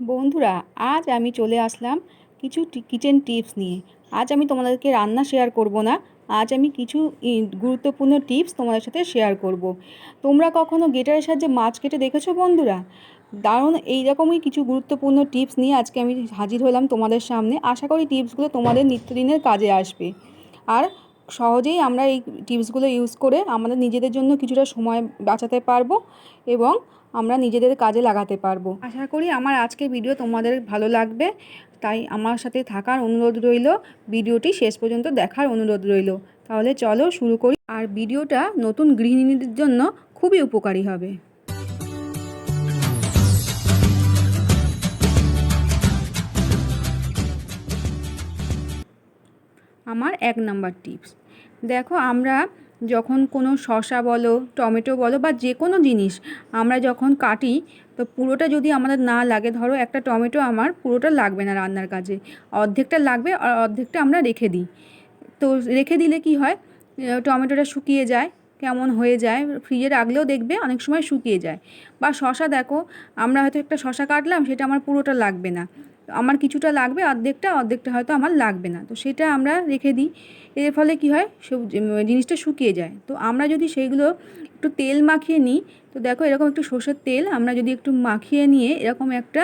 বন্ধুরা, আজ আমি চলে আসলাম কিছু কিচেন টিপস নিয়ে। আজ আমি তোমাদেরকে রান্না শেয়ার করব না, আজ আমি কিছু গুরুত্বপূর্ণ টিপস তোমাদের সাথে শেয়ার করব। তোমরা কখনো গেটারের সাহায্যে মাছ কেটে দেখেছ বন্ধুরা? দারুণ, এইরকমই কিছু গুরুত্বপূর্ণ টিপস নিয়ে আজকে আমি হাজির হলাম তোমাদের সামনে। আশা করি টিপসগুলো তোমাদের নিত্যদিনের কাজে আসবে। আর সহজেই আমরা এই টিপসগুলো ইউজ করে আমাদের নিজেদের জন্য কিছুটা সময় বাঁচাতে পারব এবং আমরা নিজেদের কাজে লাগাতে পারব। আশা করি আমার আজকের ভিডিও তোমাদের ভালো লাগবে। তাই আমার সাথে থাকার অনুরোধ রইল। ভিডিওটি শেষ পর্যন্ত দেখার অনুরোধ রইল। তাহলে চলো শুরু করি। আর ভিডিওটা নতুন গৃহিণীদের জন্য খুবই উপকারী হবে। আমার এক নাম্বার টিপস। দেখো, আমরা যখন কোনো শশা বলো, টমেটো বলো বা যে কোনো জিনিস আমরা যখন কাটি, তো পুরোটা যদি আমাদের না লাগে, ধরো একটা টমেটো আমার পুরোটা লাগবে না রান্নার কাজে। অর্ধেকটা লাগবে আর অর্ধেকটা আমরা রেখে দিই। তো রেখে দিলে কি হয়? টমেটোটা শুকিয়ে যায়, কেমন হয়ে যায়? ফ্রিজে রাখলেও দেখবে অনেক সময় শুকিয়ে যায়। বা শশা দেখো, আমরা হয়তো একটা শশা কাটলাম, সেটা আমার পুরোটা লাগবে না। আমার কিছুটা লাগবে, অর্ধেকটা অর্ধেকটা হয়তো আমার লাগবে না। তো সেটা আমরা রেখে দিই। এর ফলে কি হয়, সব জিনিসটা শুকিয়ে যায়। তো আমরা যদি সেইগুলো একটু তেল মাখিয়ে নিই, তো দেখো এরকম একটু সর্ষের তেল আমরা যদি একটু মাখিয়ে নিয়ে এরকম একটা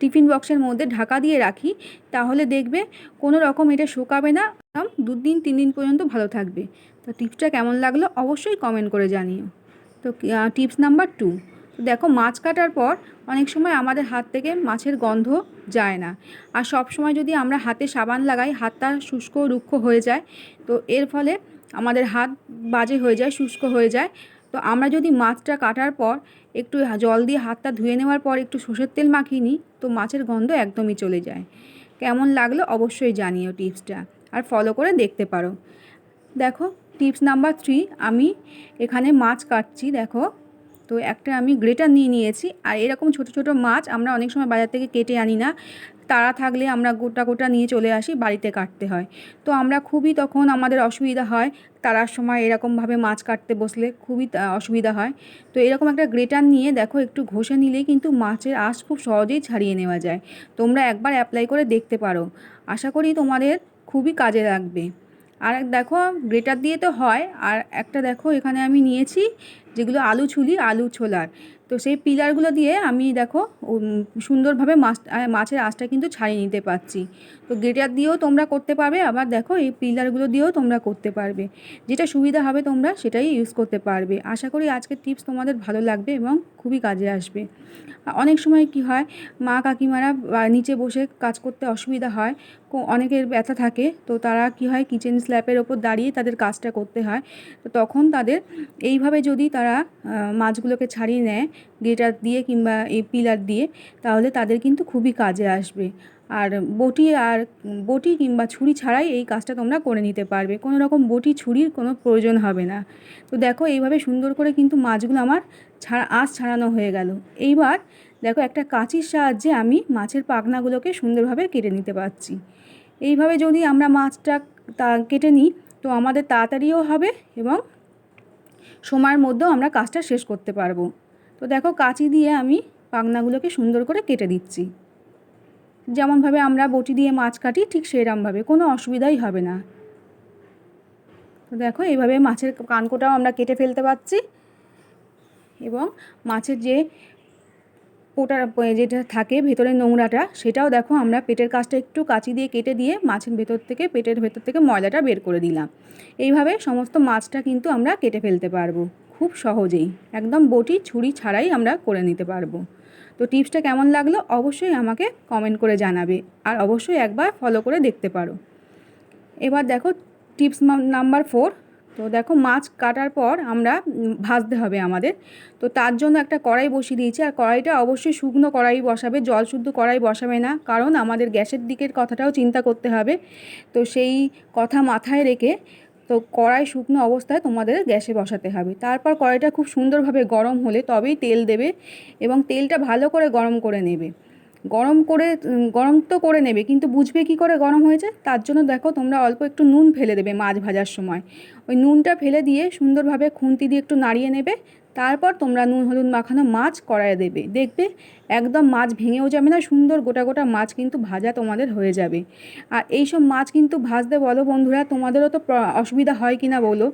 টিফিন বক্সের মধ্যে ঢাকা দিয়ে রাখি, তাহলে দেখবে কোনো রকম এটা শুকাবে না, একদম দু দিন তিন দিন পর্যন্ত ভালো থাকবে। তো টিপসটা কেমন লাগল অবশ্যই কমেন্ট করে জানিও। তো টিপস নাম্বার টু দেখো মাছ কাটার পর অনেক সময় আমাদের হাত থেকে মাছের গন্ধ যায় না। আর সব সময় যদি আমরা হাতে সাবান লাগাই, হাতটা শুষ্ক রুক্ষ হয়ে যায়, তো এর ফলে আমাদের হাত বাজে হয়ে যায়, শুষ্ক হয়ে যায়। তো আমরা যদি মাছটা কাটার পর একটু জল দিয়ে হাতটা ধুয়ে নেওয়ার পর একটু সর্ষের তেল মাখিয়ে নিই, তো মাছের গন্ধ একদমই চলে যায়। কেমন লাগল অবশ্যই জানিও টিপসটা আর ফলো করে দেখতে পারো। দেখো, টিপস নাম্বার থ্রি আমি এখানে মাছ কাটছি, দেখো। তো একটা আমি গ্রেটার নিয়ে নিয়েছি। আর এরকম ছোট ছোট মাছ আমরা অনেক সময় বাজার থেকে কেটে আনি না। তারা থাকলে আমরা গোটা গোটা নিয়ে চলে আসি, বাড়িতে কাটতে হয়। তো আমরা খুবই তখন আমাদের অসুবিধা হয় তারার সময় এরকমভাবে মাছ কাটতে বসলে খুবই অসুবিধা হয়। তো এরকম একটা গ্রেটার নিয়ে দেখো একটু ঘষে নিলেই কিন্তু মাছের আঁশ খুব সহজেই ছাড়িয়ে নেওয়া যায়। তোমরা একবার অ্যাপ্লাই করে দেখতে পারো। আশা করি তোমাদের খুবই কাজে লাগবে। আর দেখো, গ্রেটার দিয়ে তো হয়। আর একটা দেখো, এখানে আমি নিয়েছি যেগুলো আলু ছুলি আলু ছোলার। তো সেই পিলারগুলো দিয়ে আমি দেখো সুন্দরভাবে মাছ মাছের আঁশটা কিন্তু ছাড়িয়ে নিতে পারছি। তো গ্রেটার দিয়েও তোমরা করতে পারবে, আবার দেখো এই পিলারগুলো দিয়েও তোমরা করতে পারবে। যেটা সুবিধা হবে তোমরা সেটাই ইউজ করতে পারবে। আশা করি আজকের টিপস তোমাদের ভালো লাগবে এবং খুবই কাজে আসবে। অনেক সময় কি হয়, মা কাকিমারা নিচে বসে কাজ করতে অসুবিধা হয় অনেকের ব্যথা থাকে, তো তারা কি হয় কিচেন স্ল্যাপের ওপর দাঁড়িয়ে তাদের কাজটা করতে হয়। তো তখন তাদের, এইভাবে যদি তারা আহ, মাছগুলোকে ছাড়িয়ে নেয় গ্রেটার দিয়ে কিংবা এই পিলার দিয়ে তাহলে তাদের কিন্তু খুবই কাজে আসবে। আর বটি আর বটি কিংবা ছুরি ছাড়াই এই কাজটা তোমরা করে নিতে পারবে। কোনো রকম বটি ছুরির কোনো প্রয়োজন হবে না। তো দেখো এইভাবে সুন্দর করে কিন্তু মাছগুলো আমার ছাড়া আঁশ ছাড়ানো হয়ে গেল। এইবার দেখো একটা কাঁচির সাহায্যে আমি মাছের পাখনাগুলোকে সুন্দরভাবে কেটে নিতে পারছি। এইভাবে যদি আমরা মাছটা তা কেটে নিই তো আমাদের তাড়াতাড়িও হবে এবং সময়ের মধ্যেও আমরা কাজটা শেষ করতে পারব। তো দেখো কাঁচি দিয়ে আমি পাখনাগুলোকে সুন্দর করে কেটে দিচ্ছি। যেমনভাবে আমরা বটি দিয়ে মাছ কাটি ঠিক সেরমভাবে কোনো অসুবিধাই হবে না। তো দেখো এইভাবে মাছের কানকোটাও আমরা কেটে ফেলতে পারছি এবং মাছের যে ওটা যেটা থাকে ভেতরে নোংরাটা, সেটাও দেখো আমরা পেটের কাজটা একটু কাঁচি দিয়ে কেটে দিয়ে মাছের ভেতর থেকে, পেটের ভেতর থেকে ময়লাটা বের করে দিলাম। এইভাবে সমস্ত মাছটা কিন্তু আমরা কেটে ফেলতে পারব, খুব সহজেই। একদম বটি ছুরি ছাড়াই আমরা করে নিতে পারব। তো টিপসটা কেমন লাগল অবশ্যই আমাকে কমেন্ট করে জানাবে আর অবশ্যই একবার ফলো করে দেখতে পারো। এবার দেখো টিপস নাম্বার ফোর তো দেখো মাছ কাটার পর আমরা ভাজতে হবে আমাদের। তো তার জন্য একটা কড়াই বসিয়ে দিয়েছি। আর কড়াইটা অবশ্যই শুকনো কড়াই বসাবে, জল শুদ্ধ কড়াই বসাবে না, কারণ আমাদের গ্যাসের দিকের কথাটাও চিন্তা করতে হবে। তো সেই কথা মাথায় রেখে তো কড়াই শুকনো অবস্থায় তোমাদের গ্যাসে বসাতে হবে। তারপর কড়াইটা খুব সুন্দরভাবে গরম হলে তবেই তেল দেবে এবং তেলটা ভালো করে গরম করে নেবে। গরম করে গরম তো করে নেবে, কিন্তু বুঝবে কি করে গরম হয়েছে? তার জন্য দেখো তোমরা অল্প একটু নুন ফেলে দেবে মাছ ভাজার সময়। ওই নুনটা ফেলে দিয়ে সুন্দরভাবে খুন্তি দিয়ে একটু নাড়িয়ে নেবে তারপর তোমরা নুন, হলুদ, মাখানো মাছ কড়াইয়ে দেবে। দেখবে একদম মাছ ভেঙেও যাবে না, সুন্দর গোটা গোটা মাছ কিন্তু ভাজা তোমাদের হয়ে যাবে। আর এই সব মাছ কিন্তু ভাজতে বলো বন্ধুরা, তোমাদেরও তো অসুবিধা হয় কি না বলো?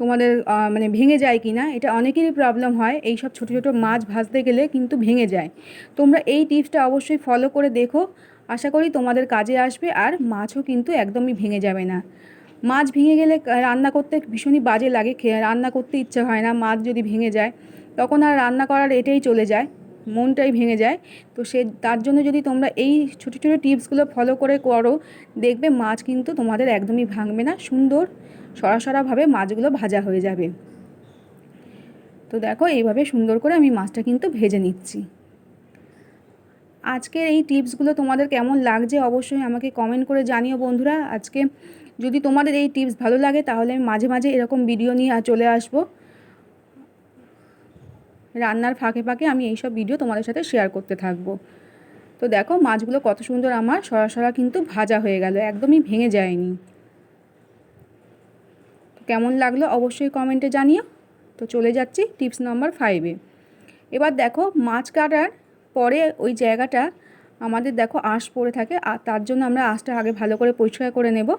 তোমাদের মানে ভেঙে যায় কি না এটা অনেকেরই প্রবলেম হয়। এই সব ছোটো ছোটো মাছ ভাজতে গেলে কিন্তু ভেঙে যায়। তোমরা এই টিপসটা অবশ্যই ফলো করে দেখো। আশা করি তোমাদের কাজে আসবে আর মাছও কিন্তু একদমই ভেঙে যাবে না। মাছ ভেঙে গেলে রান্না করতে ভীষণই বাজে লাগে রান্না করতে ইচ্ছা হয় না, মাছ যদি ভেঙে যায়, তখন আর রান্না করার এটাই চলে যায়, মনটাই ভেঙে যায়। তো সে, তার জন্য যদি তোমরা এই ছোটো ছোটো টিপসগুলো ফলো করে করো, দেখবে মাছ কিন্তু তোমাদের একদমই ভাঙবে না, সুন্দর সরাসরাভাবে মাছগুলো ভাজা হয়ে যাবে। তো দেখো, এইভাবে সুন্দর করে আমি মাছটা কিন্তু ভেজে নিচ্ছি। আজকের এই টিপসগুলো তোমাদের কেমন লাগছে অবশ্যই আমাকে কমেন্ট করে জানিও বন্ধুরা। আজকে যদি তোমাদের এই টিপস ভালো লাগে, তাহলে আমি মাঝে মাঝে এরকম ভিডিও নিয়ে চলে আসব। রান্নার ফাঁকে ফাঁকে আমি এইসব ভিডিও তোমাদের সাথে শেয়ার করতে থাকব। তো দেখো, মাছগুলো কত সুন্দর আমার, সরাসরা কিন্তু ভাজা হয়ে গেল, একদমই ভেঙে যায়নি। কেমন লাগল অবশ্যই কমেন্টে জানিও। তো চলে যাচ্ছি টিপস নাম্বার ফাইভে এবার দেখো, মাছ কাটার পরে ওই জায়গাটা আমাদের দেখো আঁশ পড়ে থাকে, আর তার জন্য আমরা আঁশটা আগে ভালো করে পরিষ্কার করে নেব।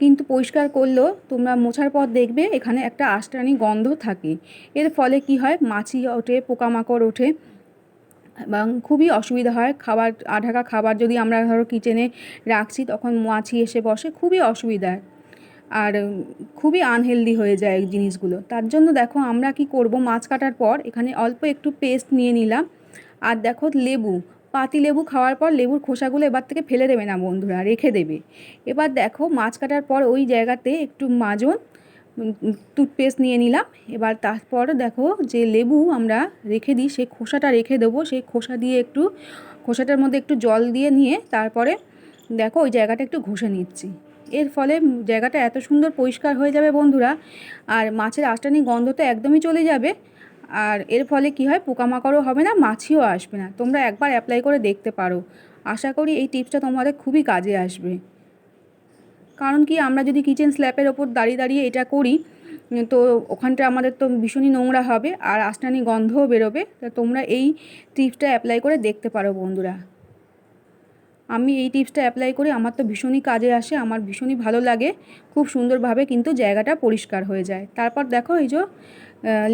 কিন্তু পরিষ্কার করলেও তোমরা মোছার পর দেখবে এখানে একটা আঁশটানি গন্ধ থাকে। এর ফলে কি হয়? মাছি ওঠে, পোকামাকড় ওঠে, এবং খুবই অসুবিধা হয়। খাবার আঢাকা খাবার যদি আমরা ধরো কিচেনে রাখছি, তখন মাছি এসে বসে, খুবই অসুবিধা। আর খুবই আনহেলদি হয়ে যায় জিনিসগুলো। তার জন্য দেখো আমরা কি করব? মাছ কাটার পর এখানে অল্প একটু পেস্ট নিয়ে নিলাম। আর দেখো লেবু পাতি লেবু খাওয়ার পর লেবুর খোসাগুলো এবার থেকে ফেলে দেবে না বন্ধুরা, রেখে দেবে। এবার দেখো মাছ কাটার পর ওই জায়গাতে একটু মাজন টুথপেস্ট নিয়ে নিলাম। এবার তারপর দেখো যে লেবু আমরা রেখে দিই সেই খোসাটা রেখে দেবো। সেই খোসা দিয়ে একটু, খোসাটার মধ্যে একটু জল দিয়ে নিয়ে তারপরে দেখো ওই জায়গাটা একটু ঘষে নিচ্ছি। এর ফলে জায়গাটা এত সুন্দর পরিষ্কার হয়ে যাবে বন্ধুরা, আর মাছের আষ্টানি গন্ধ তো একদমই চলে যাবে। আর এর ফলে কি হয়? পোকামাকড়ও হবে না, মাছিও আসবে না। তোমরা একবার অ্যাপ্লাই করে দেখতে পারো। আশা করি এই টিপসটা তোমাদের খুবই কাজে আসবে। কারণ কি, আমরা যদি কিচেন স্ল্যাপের ওপর দাঁড়িয়ে দাঁড়িয়ে এটা করি, তো ওখানটা আমাদের তো ভীষণই নোংরা হবে আর আষ্টানি গন্ধও বেরোবে। তা তোমরা এই টিপসটা অ্যাপ্লাই করে দেখতে পারো বন্ধুরা। আমি এই টিপসটা অ্যাপ্লাই করি, আমার তো ভীষণই কাজে আসে, আমার ভীষণই ভালো লাগে। খুব সুন্দরভাবে কিন্তু জায়গাটা পরিষ্কার হয়ে যায়। তারপর দেখো এই যে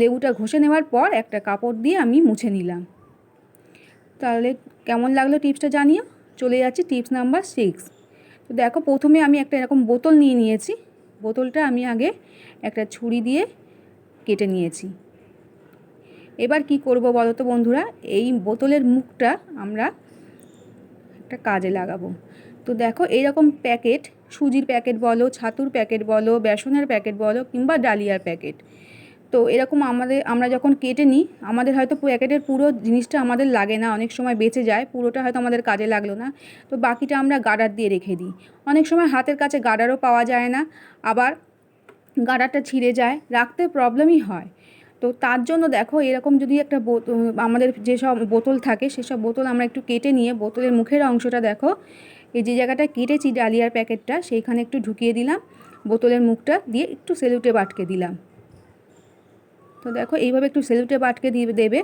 লেবুটা ঘষে নেওয়ার পর একটা কাপড় দিয়ে আমি মুছে নিলাম। তাহলে কেমন লাগল টিপসটা জানিও? চলে যাচ্ছি টিপস নাম্বার সিক্স তো দেখো প্রথমে আমি একটা এরকম বোতল নিয়ে নিয়েছি। বোতলটা আমি আগে একটা ছুরি দিয়ে কেটে নিয়েছি। এবার কি করব বলো তো বন্ধুরা? এই বোতলের মুখটা আমরা একটা কাজে লাগাবো। তো দেখো, এইরকম প্যাকেট, সুজির প্যাকেট বলো, ছাতুর প্যাকেট বলো, বেসনের প্যাকেট বলো কিংবা ডালিয়ার প্যাকেট। তো এরকম আমাদের, আমরা যখন কেটে নিই, আমাদের হয়তো প্যাকেটের পুরো জিনিসটা আমাদের লাগে না, অনেক সময় বেঁচে যায়, পুরোটা হয়তো আমাদের কাজে লাগল না। তো বাকিটা আমরা গাডার দিয়ে রেখে দিই। অনেক সময় হাতের কাছে গাডারও পাওয়া যায় না, আবার গার্ডারটা ছিঁড়ে যায়, রাখতে প্রবলেমই হয়। তো তার জন্য দেখো এরকম যদি একটা আমাদের যেসব বোতল থাকে, সেসব বোতল আমরা একটু কেটে নিয়ে বোতলের মুখের অংশটা দেখো। এই যে জায়গাটা কেটেছি ডালিয়ার প্যাকেটটা, সেইখানে একটু ঢুকিয়ে দিলাম, বোতলের মুখটা দিয়ে একটু সেলুটে বাটকে দিলাম। তো দেখো এইভাবে একটু সেলুটে বাটকে দিয়ে দেবে।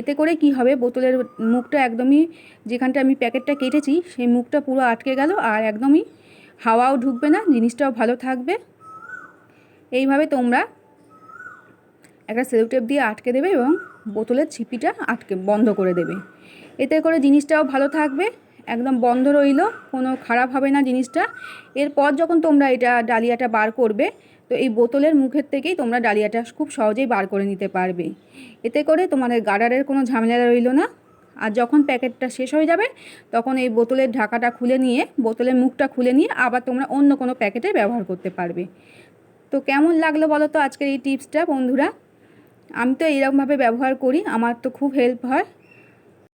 এতে করে কি হবে, বোতলের মুখটা একদমই যেখানটা আমি প্যাকেটটা কেটেছি, সেই মুখটা পুরো আটকে গেল আর একদমই হাওয়াও ঢুকবে না, জিনিসটাও ভালো থাকবে। এইভাবে তোমরা একটা সেলোটেপ দিয়ে আটকে দেবে এবং বোতলের ছিপিটা আটকে, বন্ধ করে দেবে। এতে করে জিনিসটাও ভালো থাকবে, একদম বন্ধ রইল, কোনো খারাপ হবে না জিনিসটা। এরপর যখন তোমরা এটা ডালিয়াটা বার করবে, তো এই বোতলের মুখের থেকেই তোমরা ডালিয়াটা খুব সহজেই বার করে নিতে পারবে। এতে করে তোমাদের গার্ডারের কোনো ঝামেলা রইল না। আর যখন প্যাকেটটা শেষ হয়ে যাবে, তখন এই বোতলের ঢাকাটা খুলে নিয়ে, বোতলের মুখটা খুলে নিয়ে আবার তোমরা অন্য কোনো প্যাকেটে ব্যবহার করতে পারবে। তো কেমন লাগল বলো তো আজকের এই টিপসটা বন্ধুরা? আমি তো এইরকমভাবে ব্যবহার করি, আমার তো খুব হেল্প হয়।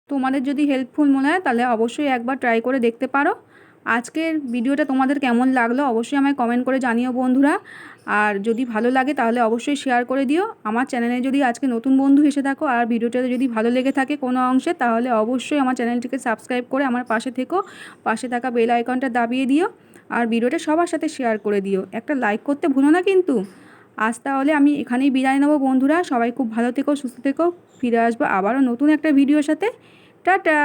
তোমাদের যদি হেল্পফুল মনে হয়, তাহলে অবশ্যই একবার ট্রাই করে দেখতে পারো। আজকের ভিডিওটা তোমাদের কেমন লাগল, অবশ্যই আমায় কমেন্ট করে জানিও বন্ধুরা। আর যদি ভালো লাগে, তাহলে অবশ্যই শেয়ার করে দিও। আমার চ্যানেলে যদি আজকে নতুন বন্ধু এসে থাকো, আর ভিডিওটা যদি ভালো লেগে থাকে কোনো অংশে, তাহলে অবশ্যই আমার চ্যানেলটিকে সাবস্ক্রাইব করে আমার পাশে থেকো। পাশে থাকা বেল আইকনটা দাবিয়ে দিও। আর ভিডিওটা সবার সাথে শেয়ার করে দিও। একটা লাইক করতে ভুলো না কিন্তু। আজ তাহলে আমি এখানেই বিদায় নেব, বন্ধুরা। সবাই খুব ভালো থেকো, সুস্থ থেকো। ফিরে আসব আবারও নতুন একটা ভিডিওর সাথে। টাটা!